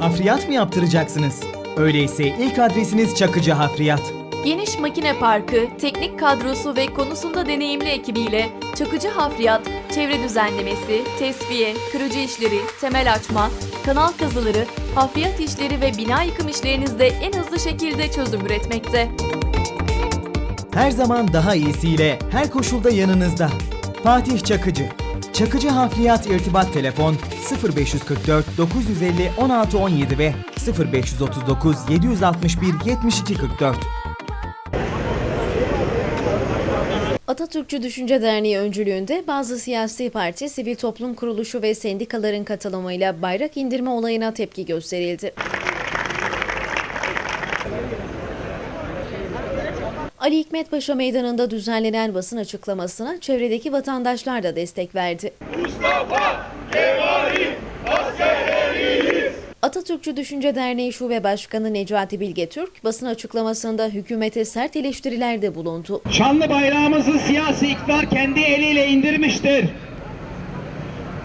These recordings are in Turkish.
Hafriyat mı yaptıracaksınız? Öyleyse ilk adresiniz Çakıcı Hafriyat. Geniş makine parkı, teknik kadrosu ve konusunda deneyimli ekibiyle Çakıcı Hafriyat, çevre düzenlemesi, tesviye, kırıcı işleri, temel açma, kanal kazıları, hafriyat işleri ve bina yıkım işlerinizde en hızlı şekilde çözüm üretmekte. Her zaman daha iyisiyle her koşulda yanınızda. Fatih Çakıcı. Çakıcı Hafriyat İrtibat Telefon 0544 950 1617 ve 0539 761 7244. Atatürkçü Düşünce Derneği öncülüğünde bazı siyasi parti, sivil toplum kuruluşu ve sendikaların katılımıyla bayrak indirme olayına tepki gösterildi. Ali Hikmet Paşa Meydanı'nda düzenlenen basın açıklamasına çevredeki vatandaşlar da destek verdi. Atatürkçü Düşünce Derneği Şube Başkanı Necati Bilge Türk, basın açıklamasında hükümete sert eleştirilerde bulundu. Şanlı bayrağımızı siyasi iktidar kendi eliyle indirmiştir.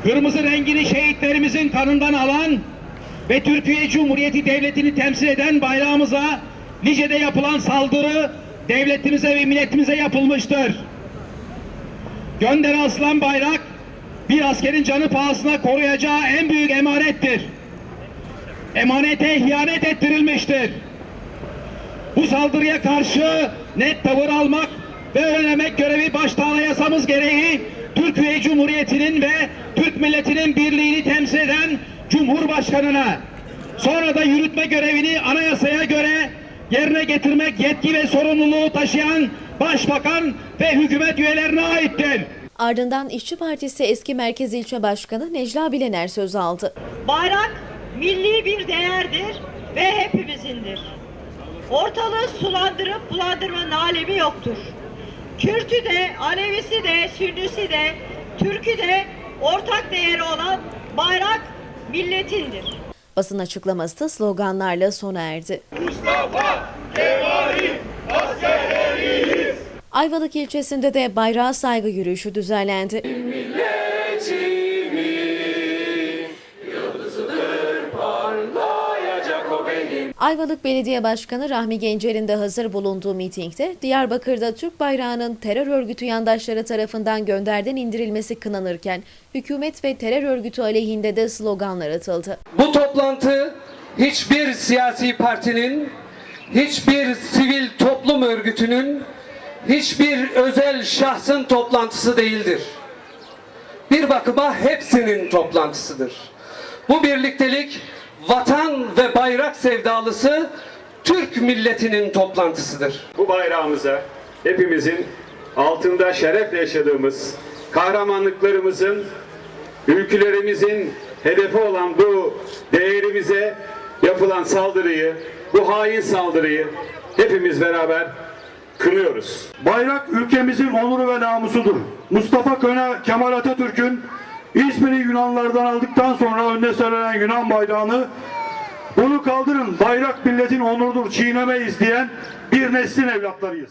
Kırmızı rengini şehitlerimizin kanından alan ve Türkiye Cumhuriyeti Devleti'ni temsil eden bayrağımıza Lice'de yapılan saldırı devletimize ve milletimize yapılmıştır. Gönder aslan bayrak bir askerin canı pahasına koruyacağı en büyük emanettir. Emanete ihanet ettirilmiştir. Bu saldırıya karşı net tavır almak ve önlemek görevi başta anayasamız gereği Türkiye Cumhuriyeti'nin ve Türk milletinin birliğini temsil eden Cumhurbaşkanına sonra da yürütme görevini anayasaya göre yerine getirmek yetki ve sorumluluğu taşıyan Başbakan ve hükümet üyelerine aittir. Ardından İşçi Partisi eski Merkez İlçe Başkanı Necla Bilener söz aldı. Bayrak milli bir değerdir ve hepimizindir. Ortalığı sulandırıp bulandırmanın alemi yoktur. Kürtü de, Alevisi de, Sünnisi de, Türkü de ortak değeri olan bayrak milletindir. Basın açıklaması sloganlarla sona erdi. Ayvalık ilçesinde de bayrağa saygı yürüyüşü düzenlendi. Ayvalık Belediye Başkanı Rahmi Gencer'in de hazır bulunduğu mitingde Diyarbakır'da Türk bayrağının terör örgütü yandaşları tarafından gönderden indirilmesi kınanırken hükümet ve terör örgütü aleyhinde de sloganlar atıldı. Bu toplantı hiçbir siyasi partinin, hiçbir sivil toplum örgütünün, hiçbir özel şahsın toplantısı değildir. Bir bakıma hepsinin toplantısıdır. Bu birliktelik vatan ve bayrak sevdalısı Türk milletinin toplantısıdır. bu bayrağımıza hepimizin altında şerefle yaşadığımız kahramanlıklarımızın ülkülerimizin hedefi olan bu değerimize yapılan saldırıyı, bu hain saldırıyı hepimiz beraber kınıyoruz. Bayrak ülkemizin onuru ve namusudur. Mustafa Kemal Atatürk'ün İzmir'i Yunanlardan aldıktan sonra önüne serilen Yunan bayrağını bunu kaldırın bayrak milletin onurudur çiğnemeyiz diyen bir neslin evlatlarıyız.